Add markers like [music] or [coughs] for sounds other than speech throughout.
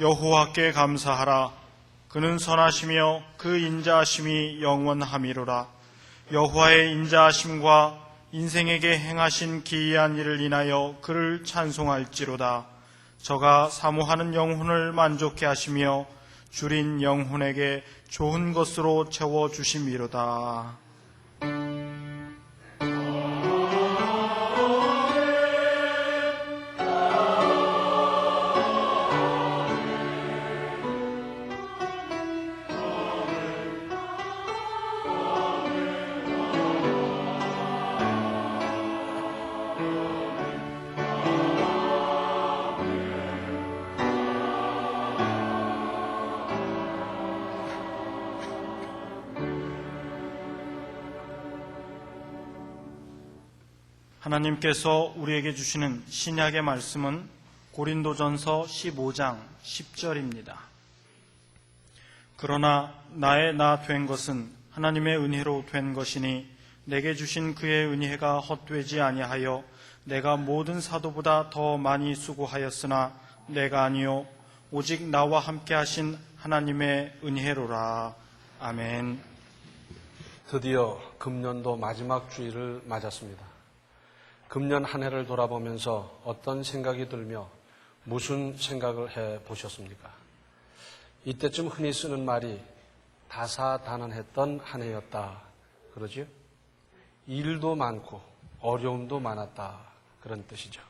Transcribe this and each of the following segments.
여호와께 감사하라. 그는 선하시며 그 인자하심이 영원함이로라. 여호와의 인자하심과 인생에게 행하신 기이한 일을 인하여 그를 찬송할지로다. 저가 사모하는 영혼을 만족케 하시며 줄인 영혼에게 좋은 것으로 채워 주심이로다. 하나님께서 우리에게 주시는 신약의 말씀은 고린도전서 15장 10절입니다. 그러나 나의 나 된 것은 하나님의 은혜로 된 것이니 내게 주신 그의 은혜가 헛되지 아니하여 내가 모든 사도보다 더 많이 수고하였으나 내가 아니요 오직 나와 함께 하신 하나님의 은혜로라. 아멘. 드디어 금년도 마지막 주일을 맞았습니다. 금년 한 해를 돌아보면서 어떤 생각이 들며 무슨 생각을 해 보셨습니까? 이때쯤 흔히 쓰는 말이 다사다난했던 한 해였다. 그러죠? 일도 많고 어려움도 많았다. 그런 뜻이죠.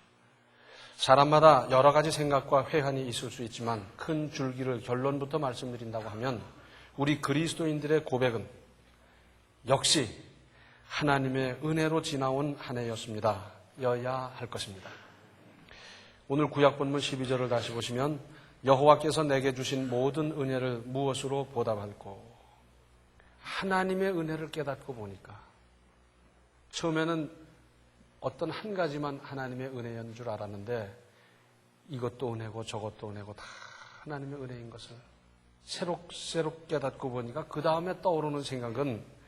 사람마다 여러 가지 생각과 회한이 있을 수 있지만 큰 줄기를 결론부터 말씀드린다고 하면 우리 그리스도인들의 고백은 역시 하나님의 은혜로 지나온 한 해였습니다. 여야 할 것입니다. 오늘 구약 본문 12절을 다시 보시면 여호와께서 내게 주신 모든 은혜를 무엇으로 보답할고 하나님의 은혜를 깨닫고 보니까 처음에는 어떤 한 가지만 하나님의 은혜인 줄 알았는데 이것도 은혜고 저것도 은혜고 다 하나님의 은혜인 것을 새록새록 깨닫고 보니까 그 다음에 떠오르는 생각은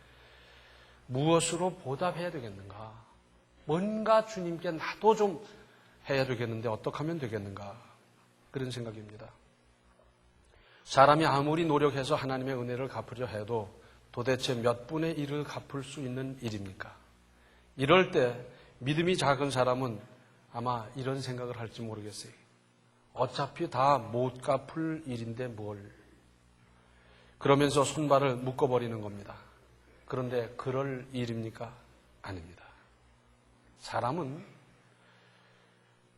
무엇으로 보답해야 되겠는가? 뭔가 주님께 나도 좀 해야 되겠는데 어떻게 하면 되겠는가? 그런 생각입니다. 사람이 아무리 노력해서 하나님의 은혜를 갚으려 해도 도대체 몇 분의 일을 갚을 수 있는 일입니까? 이럴 때 믿음이 작은 사람은 아마 이런 생각을 할지 모르겠어요. 어차피 다 못 갚을 일인데 뭘. 그러면서 손발을 묶어버리는 겁니다. 그런데 그럴 일입니까? 아닙니다. 사람은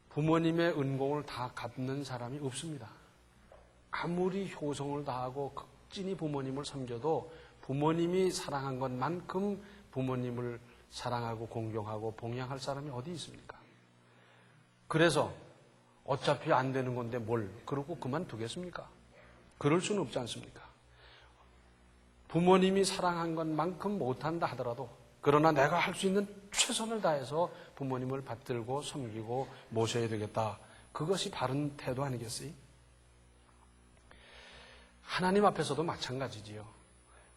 부모님의 은공을 다 갚는 사람이 없습니다. 아무리 효성을 다하고 극진히 부모님을 섬겨도 부모님이 사랑한 것만큼 부모님을 사랑하고 공경하고 봉양할 사람이 어디 있습니까? 그래서 어차피 안 되는 건데 뭘 그러고 그만두겠습니까? 그럴 수는 없지 않습니까? 부모님이 사랑한 것만큼 못한다 하더라도 그러나 내가 할 수 있는 최선을 다해서 부모님을 받들고 섬기고 모셔야 되겠다. 그것이 바른 태도 아니겠어요? 하나님 앞에서도 마찬가지지요.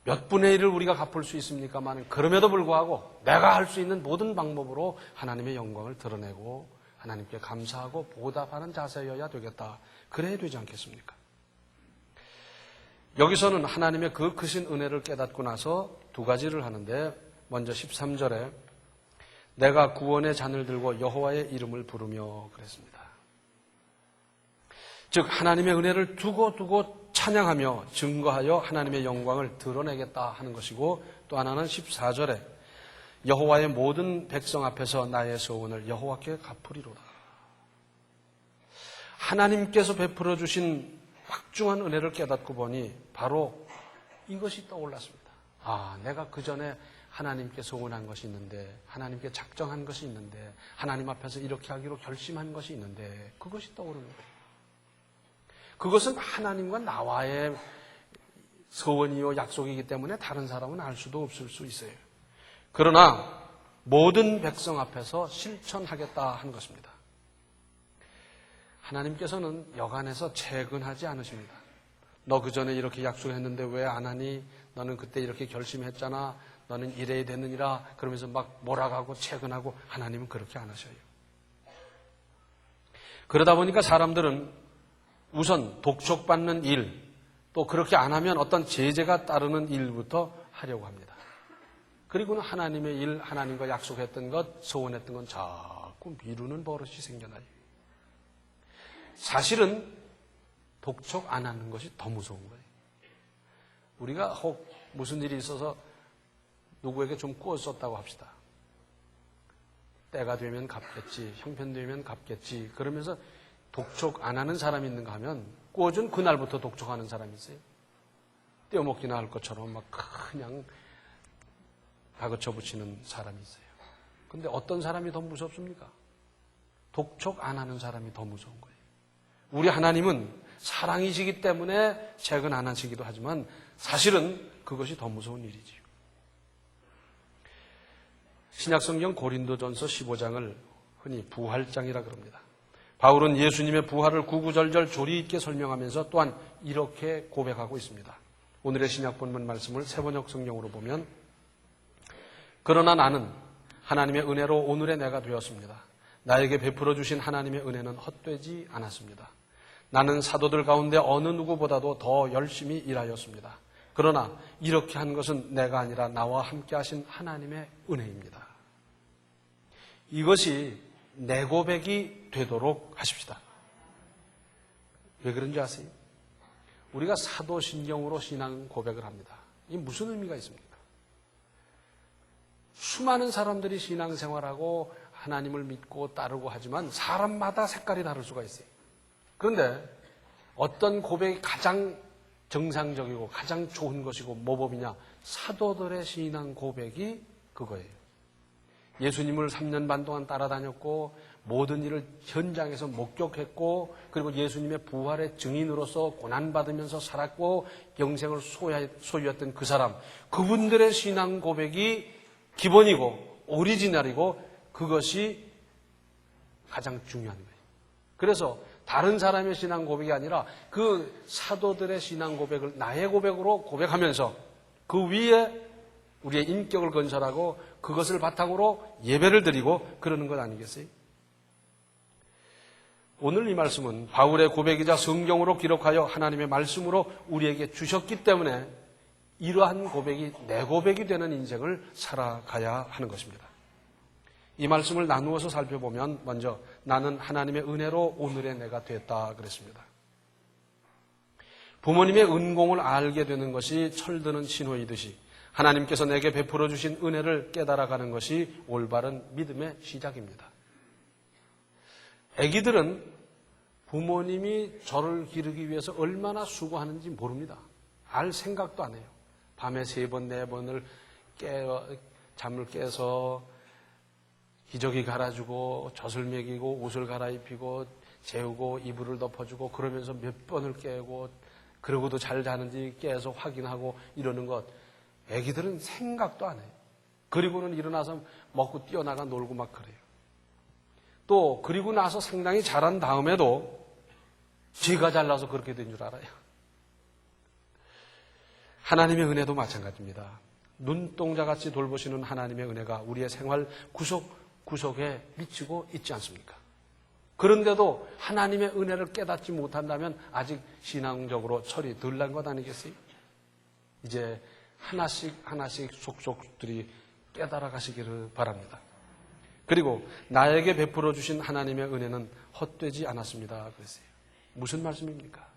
몇 분의 일을 우리가 갚을 수 있습니까만 그럼에도 불구하고 내가 할 수 있는 모든 방법으로 하나님의 영광을 드러내고 하나님께 감사하고 보답하는 자세여야 되겠다. 그래야 되지 않겠습니까? 여기서는 하나님의 그 크신 은혜를 깨닫고 나서 두 가지를 하는데 먼저 13절에 내가 구원의 잔을 들고 여호와의 이름을 부르며 그랬습니다. 즉 하나님의 은혜를 두고 두고 찬양하며 증거하여 하나님의 영광을 드러내겠다 하는 것이고 또 하나는 14절에 여호와의 모든 백성 앞에서 나의 소원을 여호와께 갚으리로다. 하나님께서 베풀어 주신 확중한 은혜를 깨닫고 보니 바로 이것이 떠올랐습니다. 아, 내가 그 전에 하나님께 소원한 것이 있는데, 하나님께 작정한 것이 있는데, 하나님 앞에서 이렇게 하기로 결심한 것이 있는데, 그것이 떠오르는 거예요. 그것은 하나님과 나와의 소원이요, 약속이기 때문에 다른 사람은 알 수도 없을 수 있어요. 그러나 모든 백성 앞에서 실천하겠다 하는 것입니다. 하나님께서는 여간에서 채근하지 않으십니다. 너 그 전에 이렇게 약속했는데 왜 안 하니? 너는 그때 이렇게 결심했잖아. 너는 이래야 되느니라. 그러면서 막 몰아가고 채근하고 하나님은 그렇게 안 하셔요. 그러다 보니까 사람들은 우선 독촉받는 일, 또 그렇게 안 하면 어떤 제재가 따르는 일부터 하려고 합니다. 그리고는 하나님의 일, 하나님과 약속했던 것, 소원했던 건 자꾸 미루는 버릇이 생겨나요. 사실은 독촉 안 하는 것이 더 무서운 거예요. 우리가 혹 무슨 일이 있어서 누구에게 좀 꾸었었다고 합시다. 때가 되면 갚겠지, 형편되면 갚겠지. 그러면서 독촉 안 하는 사람이 있는가 하면 꾸어준 그날부터 독촉하는 사람이 있어요. 떼어먹기나 할 것처럼 막 그냥 다그쳐 붙이는 사람이 있어요. 근데 어떤 사람이 더 무섭습니까? 독촉 안 하는 사람이 더 무서운 거예요. 우리 하나님은 사랑이시기 때문에 책은 안 하시기도 하지만 사실은 그것이 더 무서운 일이지요. 신약성경 고린도전서 15장을 흔히 부활장이라 그럽니다. 바울은 예수님의 부활을 구구절절 조리 있게 설명하면서 또한 이렇게 고백하고 있습니다. 오늘의 신약 본문 말씀을 세번역 성경으로 보면 그러나 나는 하나님의 은혜로 오늘의 내가 되었습니다. 나에게 베풀어 주신 하나님의 은혜는 헛되지 않았습니다. 나는 사도들 가운데 어느 누구보다도 더 열심히 일하였습니다. 그러나 이렇게 한 것은 내가 아니라 나와 함께 하신 하나님의 은혜입니다. 이것이 내 고백이 되도록 하십시다. 왜 그런지 아세요? 우리가 사도신경으로 신앙 고백을 합니다. 이 무슨 의미가 있습니까? 수많은 사람들이 신앙생활하고 하나님을 믿고 따르고 하지만 사람마다 색깔이 다를 수가 있어요. 그런데 어떤 고백이 가장 정상적이고 가장 좋은 것이고 모범이냐? 사도들의 신앙 고백이 그거예요. 예수님을 3년 반 동안 따라다녔고 모든 일을 현장에서 목격했고 그리고 예수님의 부활의 증인으로서 고난받으면서 살았고 영생을 소유했던 그 사람 그분들의 신앙 고백이 기본이고 오리지널이고 그것이 가장 중요한 거예요. 그래서 다른 사람의 신앙 고백이 아니라 그 사도들의 신앙 고백을 나의 고백으로 고백하면서 그 위에 우리의 인격을 건설하고 그것을 바탕으로 예배를 드리고 그러는 것 아니겠어요? 오늘 이 말씀은 바울의 고백이자 성경으로 기록하여 하나님의 말씀으로 우리에게 주셨기 때문에 이러한 고백이 내 고백이 되는 인생을 살아가야 하는 것입니다. 이 말씀을 나누어서 살펴보면 먼저 나는 하나님의 은혜로 오늘의 내가 됐다 그랬습니다. 부모님의 은공을 알게 되는 것이 철드는 신호이듯이 하나님께서 내게 베풀어 주신 은혜를 깨달아가는 것이 올바른 믿음의 시작입니다. 아기들은 부모님이 저를 기르기 위해서 얼마나 수고하는지 모릅니다. 알 생각도 안 해요. 밤에 세 번, 네 번을 깨, 잠을 깨서 기저귀 갈아주고 젖을 먹이고 옷을 갈아입히고 재우고 이불을 덮어주고 그러면서 몇 번을 깨고 그러고도 잘 자는지 깨서 확인하고 이러는 것 애기들은 생각도 안 해요. 그리고는 일어나서 먹고 뛰어나가 놀고 막 그래요. 또 그리고 나서 상당히 자란 다음에도 쥐가 잘나서 그렇게 된 줄 알아요. 하나님의 은혜도 마찬가지입니다. 눈동자같이 돌보시는 하나님의 은혜가 우리의 생활 구석 구석에 미치고 있지 않습니까? 그런데도 하나님의 은혜를 깨닫지 못한다면 아직 신앙적으로 철이 덜 난 것 아니겠어요? 이제 하나씩 하나씩 속속들이 깨달아 가시기를 바랍니다. 그리고 나에게 베풀어 주신 하나님의 은혜는 헛되지 않았습니다. 그랬어요. 무슨 말씀입니까?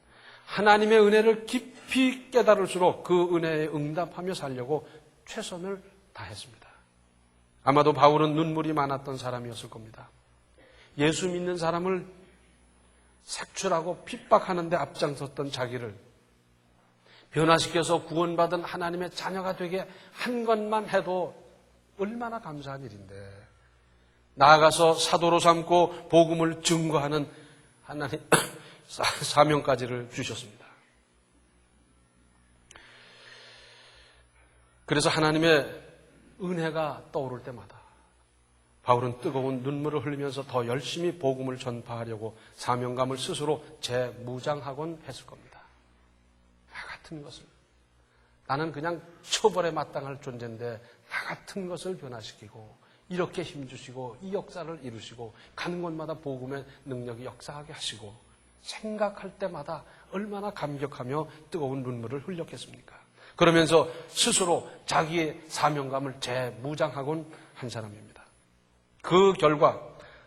하나님의 은혜를 깊이 깨달을수록 그 은혜에 응답하며 살려고 최선을 다했습니다. 아마도 바울은 눈물이 많았던 사람이었을 겁니다. 예수 믿는 사람을 색출하고 핍박하는데 앞장섰던 자기를 변화시켜서 구원받은 하나님의 자녀가 되게 한 것만 해도 얼마나 감사한 일인데. 나아가서 사도로 삼고 복음을 증거하는 하나님 [coughs] 사명까지를 주셨습니다. 그래서 하나님의 은혜가 떠오를 때마다 바울은 뜨거운 눈물을 흘리면서 더 열심히 복음을 전파하려고 사명감을 스스로 재무장하곤 했을 겁니다. 나 같은 것을 나는 그냥 처벌에 마땅할 존재인데 나 같은 것을 변화시키고 이렇게 힘주시고 이 역사를 이루시고 가는 곳마다 복음의 능력이 역사하게 하시고 생각할 때마다 얼마나 감격하며 뜨거운 눈물을 흘렸겠습니까? 그러면서 스스로 자기의 사명감을 재무장하곤 한 사람입니다. 그 결과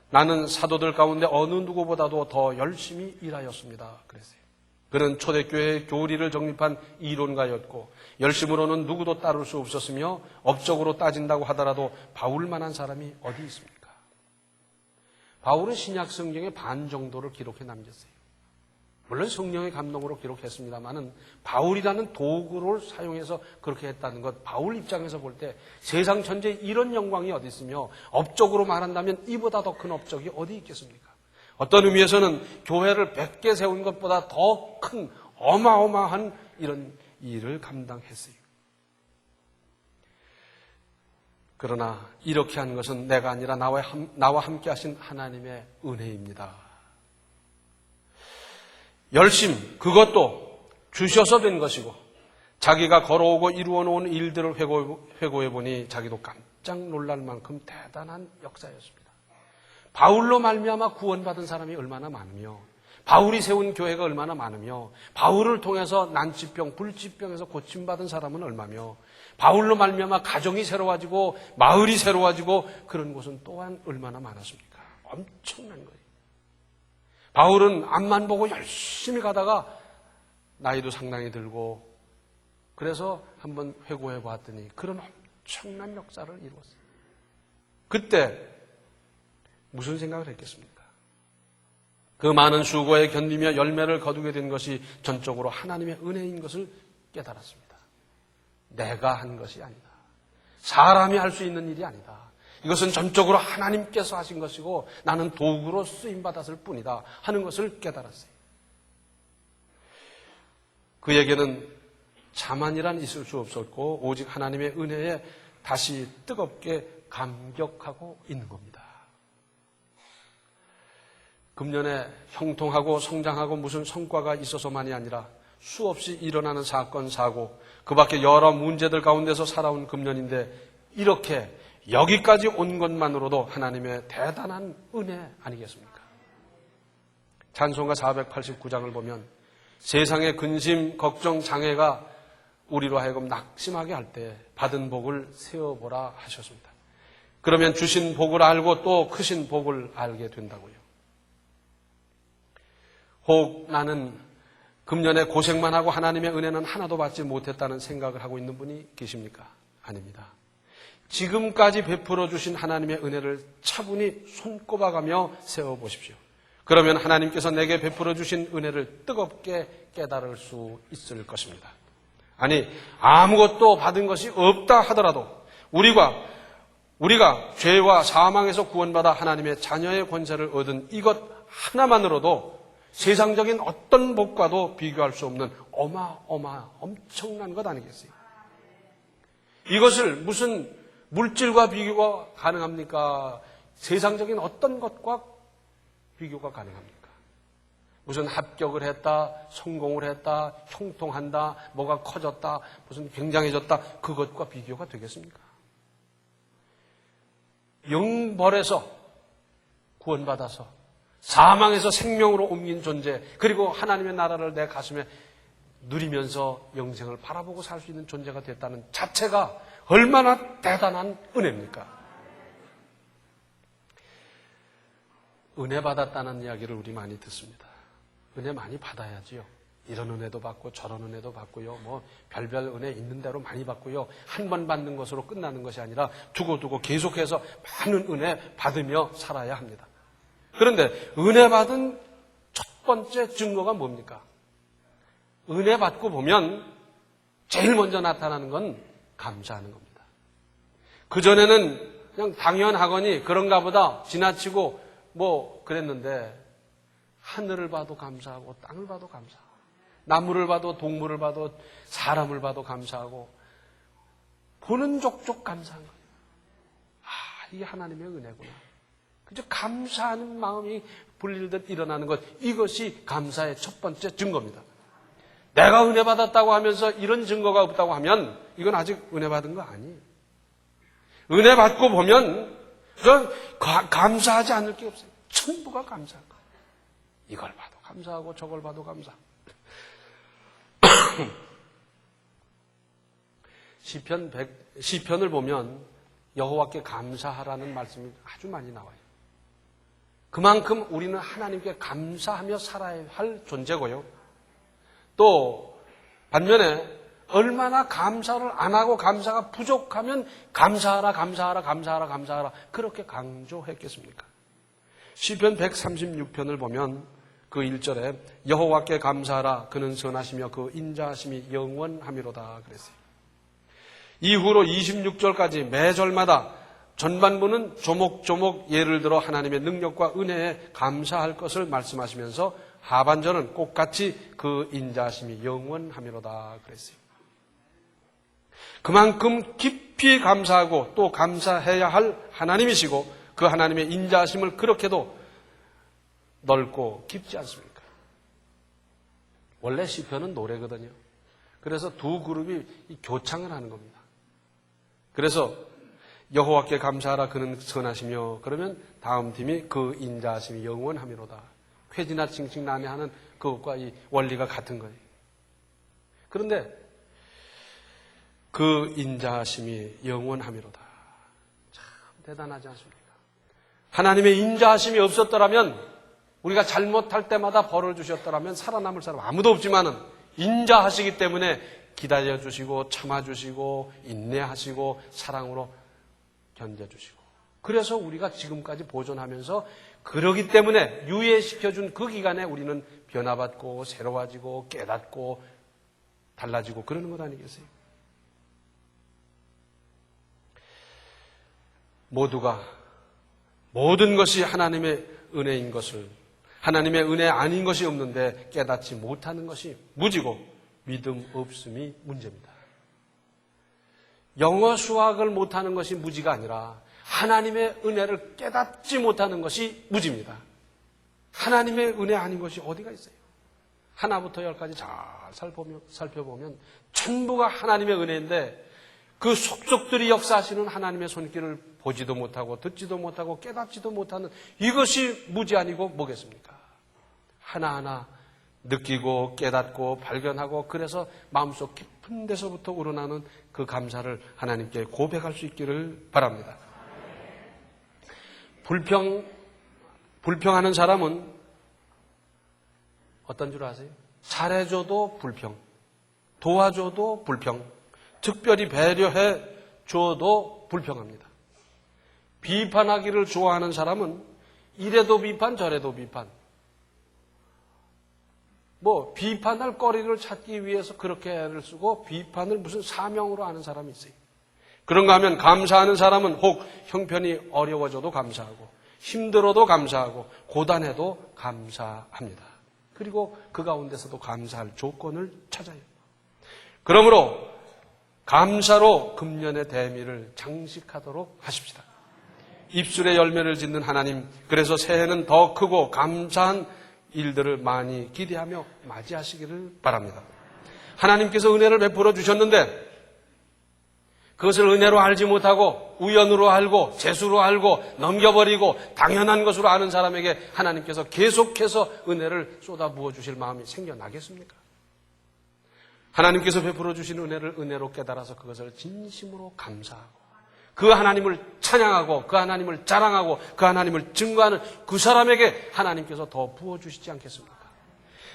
나는 사도들 가운데 어느 누구보다도 더 열심히 일하였습니다. 그랬어요. 그는 초대교회의 교리를 정립한 이론가였고 열심으로는 누구도 따를 수 없었으며 업적으로 따진다고 하더라도 바울만한 사람이 어디 있습니까? 바울은 신약 성경의 반 정도를 기록해 남겼어요. 물론 성령의 감동으로 기록했습니다만은 바울이라는 도구를 사용해서 그렇게 했다는 것 바울 입장에서 볼 때 세상 전체에 이런 영광이 어디 있으며 업적으로 말한다면 이보다 더 큰 업적이 어디 있겠습니까? 어떤 의미에서는 교회를 100개 세운 것보다 더 큰 어마어마한 이런 일을 감당했어요. 그러나 이렇게 한 것은 내가 아니라 나와 함께 하신 하나님의 은혜입니다. 열심, 그것도 주셔서 된 것이고, 자기가 걸어오고 이루어 놓은 일들을 회고, 회고해 보니 자기도 깜짝 놀랄 만큼 대단한 역사였습니다. 바울로 말미암아 구원받은 사람이 얼마나 많으며, 바울이 세운 교회가 얼마나 많으며, 바울을 통해서 난치병, 불치병에서 고침받은 사람은 얼마며, 바울로 말미암아 가정이 새로워지고 마을이 새로워지고 그런 곳은 또한 얼마나 많았습니까? 엄청난 거예요. 바울은 앞만 보고 열심히 가다가 나이도 상당히 들고 그래서 한번 회고해 봤더니 그런 엄청난 역사를 이루었어요. 그때 무슨 생각을 했겠습니까? 그 많은 수고에 견디며 열매를 거두게 된 것이 전적으로 하나님의 은혜인 것을 깨달았습니다. 내가 한 것이 아니다. 사람이 할 수 있는 일이 아니다. 이것은 전적으로 하나님께서 하신 것이고 나는 도구로 쓰임 받았을 뿐이다 하는 것을 깨달았어요. 그에게는 자만이란 있을 수 없었고 오직 하나님의 은혜에 다시 뜨겁게 감격하고 있는 겁니다. 금년에 형통하고 성장하고 무슨 성과가 있어서만이 아니라 수없이 일어나는 사건, 사고, 그 밖에 여러 문제들 가운데서 살아온 금년인데 이렇게 여기까지 온 것만으로도 하나님의 대단한 은혜 아니겠습니까? 찬송가 489장을 보면 세상의 근심, 걱정, 장애가 우리로 하여금 낙심하게 할 때 받은 복을 세어보라 하셨습니다. 그러면 주신 복을 알고 또 크신 복을 알게 된다고요. 혹 나는 금년에 고생만 하고 하나님의 은혜는 하나도 받지 못했다는 생각을 하고 있는 분이 계십니까? 아닙니다. 지금까지 베풀어 주신 하나님의 은혜를 차분히 손꼽아가며 세워보십시오. 그러면 하나님께서 내게 베풀어 주신 은혜를 뜨겁게 깨달을 수 있을 것입니다. 아니, 아무것도 받은 것이 없다 하더라도 우리가, 우리가 죄와 사망에서 구원받아 하나님의 자녀의 권세를 얻은 이것 하나만으로도 세상적인 어떤 복과도 비교할 수 없는 어마어마 엄청난 것 아니겠어요? 이것을 무슨 물질과 비교가 가능합니까? 세상적인 어떤 것과 비교가 가능합니까? 무슨 합격을 했다, 성공을 했다, 형통한다, 뭐가 커졌다, 무슨 굉장해졌다, 그것과 비교가 되겠습니까? 영벌에서 구원받아서 사망에서 생명으로 옮긴 존재, 그리고 하나님의 나라를 내 가슴에 누리면서 영생을 바라보고 살 수 있는 존재가 됐다는 자체가 얼마나 대단한 은혜입니까? 은혜 받았다는 이야기를 우리 많이 듣습니다. 은혜 많이 받아야지요. 이런 은혜도 받고 저런 은혜도 받고요. 뭐 별별 은혜 있는 대로 많이 받고요. 한 번 받는 것으로 끝나는 것이 아니라 두고두고 계속해서 많은 은혜 받으며 살아야 합니다. 그런데 은혜 받은 첫 번째 증거가 뭡니까? 은혜 받고 보면 제일 먼저 나타나는 건 감사하는 겁니다. 그전에는 그냥 당연하거니 그런가 보다 지나치고 뭐 그랬는데 하늘을 봐도 감사하고 땅을 봐도 감사하고 나무를 봐도 동물을 봐도 사람을 봐도 감사하고 보는 족족 감사한 거예요. 아, 이게 하나님의 은혜구나. 그저 감사하는 마음이 불릴듯 일어나는 것 이것이 감사의 첫 번째 증거입니다. 내가 은혜 받았다고 하면서 이런 증거가 없다고 하면 이건 아직 은혜 받은 거 아니에요. 은혜 받고 보면 저 감사하지 않을 게 없어요. 천부가 감사한 거예요. 이걸 봐도 감사하고 저걸 봐도 감사. [coughs] 시편 100, 시편을 보면 여호와께 감사하라는 말씀이 아주 많이 나와요. 그만큼 우리는 하나님께 감사하며 살아야 할 존재고요. 또 반면에 얼마나 감사를 안 하고 감사가 부족하면 감사하라 감사하라 감사하라 감사하라 그렇게 강조했겠습니까? 시편 136편을 보면 그 1절에 여호와께 감사하라 그는 선하시며 그 인자하심이 영원하미로다 그랬어요. 이후로 26절까지 매절마다 전반부는 조목조목 예를 들어 하나님의 능력과 은혜에 감사할 것을 말씀하시면서 하반절은 꼭같이 그 인자하심이 영원하미로다 그랬어요. 그만큼 깊이 감사하고 또 감사해야 할 하나님이시고 그 하나님의 인자하심을 그렇게도 넓고 깊지 않습니까? 원래 시편은 노래거든요. 그래서 두 그룹이 이 교창을 하는 겁니다. 그래서 여호와께 감사하라 그는 선하시며 그러면 다음 팀이 그 인자하심이 영원하미로다. 회지나 칭칭 난해하는 그것과 이 원리가 같은 거예요. 그런데 그 인자하심이 영원하미로다. 참 대단하지 않습니까? 하나님의 인자하심이 없었더라면 우리가 잘못할 때마다 벌을 주셨더라면 살아남을 사람 아무도 없지만은 인자하시기 때문에 기다려 주시고 참아 주시고 인내하시고 사랑으로 견뎌 주시고 그래서 우리가 지금까지 보존하면서 그러기 때문에 유예시켜 준 그 기간에 우리는 변화받고 새로워지고 깨닫고 달라지고 그러는 것 아니겠어요? 모두가 모든 것이 하나님의 은혜인 것을 하나님의 은혜 아닌 것이 없는데 깨닫지 못하는 것이 무지고 믿음 없음이 문제입니다. 영어 수학을 못하는 것이 무지가 아니라 하나님의 은혜를 깨닫지 못하는 것이 무지입니다. 하나님의 은혜 아닌 것이 어디가 있어요? 하나부터 열까지 잘 살펴보면, 전부가 하나님의 은혜인데 그 속속들이 역사하시는 하나님의 손길을 보지도 못하고 듣지도 못하고 깨닫지도 못하는 이것이 무지 아니고 뭐겠습니까? 하나하나 느끼고 깨닫고 발견하고 그래서 마음속 깊은 데서부터 우러나는 그 감사를 하나님께 고백할 수 있기를 바랍니다. 불평, 불평하는 사람은 어떤 줄 아세요? 잘해줘도 불평, 도와줘도 불평, 특별히 배려해 줘도 불평합니다. 비판하기를 좋아하는 사람은 이래도 비판, 저래도 비판. 뭐, 비판할 거리를 찾기 위해서 그렇게 애를 쓰고 비판을 무슨 사명으로 하는 사람이 있어요. 그런가 하면 감사하는 사람은 혹 형편이 어려워져도 감사하고 힘들어도 감사하고 고단해도 감사합니다. 그리고 그 가운데서도 감사할 조건을 찾아요. 그러므로 감사로 금년의 대미를 장식하도록 하십시다. 입술의 열매를 짓는 하나님, 그래서 새해는 더 크고 감사한 일들을 많이 기대하며 맞이하시기를 바랍니다. 하나님께서 은혜를 베풀어 주셨는데 그것을 은혜로 알지 못하고 우연으로 알고 재수로 알고 넘겨버리고 당연한 것으로 아는 사람에게 하나님께서 계속해서 은혜를 쏟아 부어 주실 마음이 생겨나겠습니까? 하나님께서 베풀어 주신 은혜를 은혜로 깨달아서 그것을 진심으로 감사하고 그 하나님을 찬양하고 그 하나님을 자랑하고 그 하나님을 증거하는 그 사람에게 하나님께서 더 부어 주시지 않겠습니까?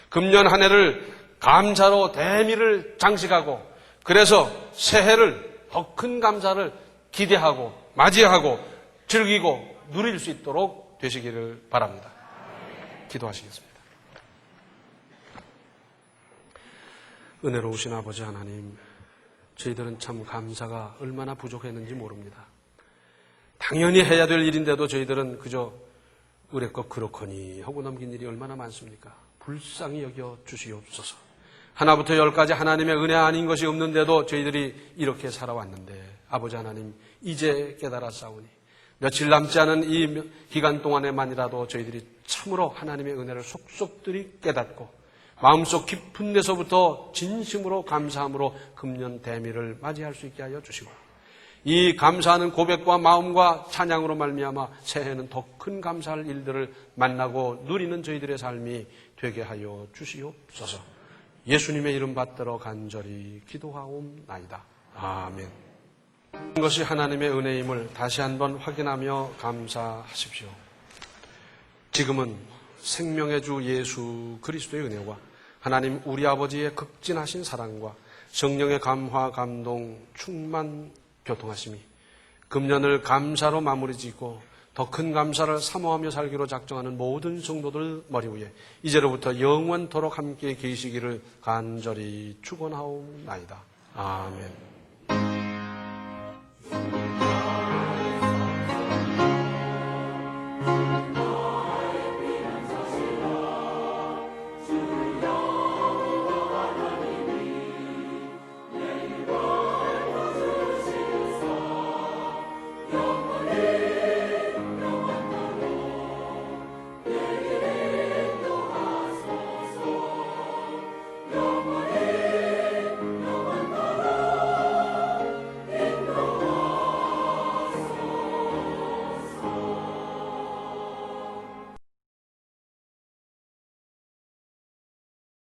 금년 한 해를 감사로 대미를 장식하고 그래서 새해를 더 큰 감사를 기대하고 맞이하고 즐기고 누릴 수 있도록 되시기를 바랍니다. 기도하시겠습니다. 은혜로우신 아버지 하나님, 저희들은 참 감사가 얼마나 부족했는지 모릅니다. 당연히 해야 될 일인데도 저희들은 그저 의뢰껏 그렇거니 하고 넘긴 일이 얼마나 많습니까? 불쌍히 여겨 주시옵소서. 하나부터 열까지 하나님의 은혜 아닌 것이 없는데도 저희들이 이렇게 살아왔는데 아버지 하나님 이제 깨달아 싸우니 며칠 남지 않은 이 기간 동안에만이라도 저희들이 참으로 하나님의 은혜를 속속들이 깨닫고 마음속 깊은 데서부터 진심으로 감사함으로 금년 대미를 맞이할 수 있게 하여 주시고 이 감사하는 고백과 마음과 찬양으로 말미암아 새해는 더 큰 감사할 일들을 만나고 누리는 저희들의 삶이 되게 하여 주시옵소서. 예수님의 이름 받들어 간절히 기도하옵나이다. 아멘. 이것이 하나님의 은혜임을 다시 한번 확인하며 감사하십시오. 지금은 생명의 주 예수 그리스도의 은혜와 하나님 우리 아버지의 극진하신 사랑과 성령의 감화, 감동, 충만, 교통하심이 금년을 감사로 마무리 짓고 더 큰 감사를 사모하며 살기로 작정하는 모든 성도들 머리 위에 이제로부터 영원토록 함께 계시기를 간절히 축원하옵나이다. 아멘.